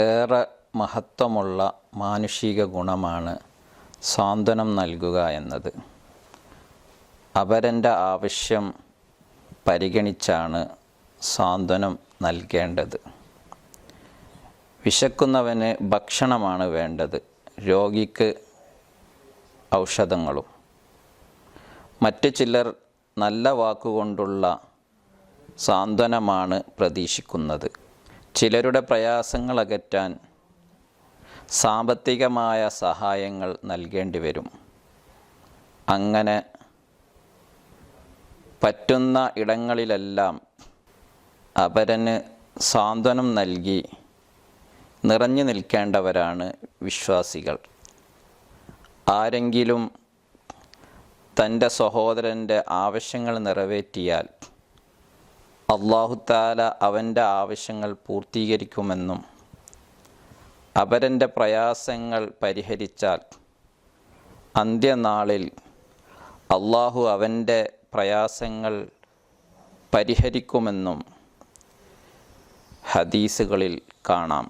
ഏറെ മഹത്വമുള്ള മാനുഷിക ഗുണമാണ് സാന്ത്വനം നൽകുക എന്നത്. അപരന്റെ ആവശ്യം പരിഗണിച്ചാണ് സാന്ത്വനം നൽകേണ്ടത്. വിശക്കുന്നവന് ഭക്ഷണമാണ് വേണ്ടത്. രോഗിക്ക് ഔഷധങ്ങളും. മറ്റു ചിലർ നല്ല വാക്കുകൊണ്ടുള്ള സാന്ത്വനമാണ് പ്രതീക്ഷിക്കുന്നത്. ചിലരുടെ പ്രയാസങ്ങൾ അകറ്റാൻ സാമ്പത്തികമായ സഹായങ്ങൾ നൽകേണ്ടി വരും. അങ്ങനെ പറ്റുന്ന ഇടങ്ങളിലെല്ലാം അപരന് സാന്ത്വനം നൽകി നിറഞ്ഞു നിൽക്കേണ്ടവരാണ് വിശ്വാസികൾ. ആരെങ്കിലും തന്റെ സഹോദരന്റെ ആവശ്യങ്ങൾ നിറവേറ്റിയാൽ അള്ളാഹുത്താല അവന്റെ ആവശ്യങ്ങൾ പൂർത്തീകരിക്കുമെന്നും അപരന്റെ പ്രയാസങ്ങൾ പരിഹരിച്ചാൽ അന്ത്യനാളിൽ അള്ളാഹു അവന്റെ പ്രയാസങ്ങൾ പരിഹരിക്കുമെന്നും ഹദീസുകളിൽ കാണാം.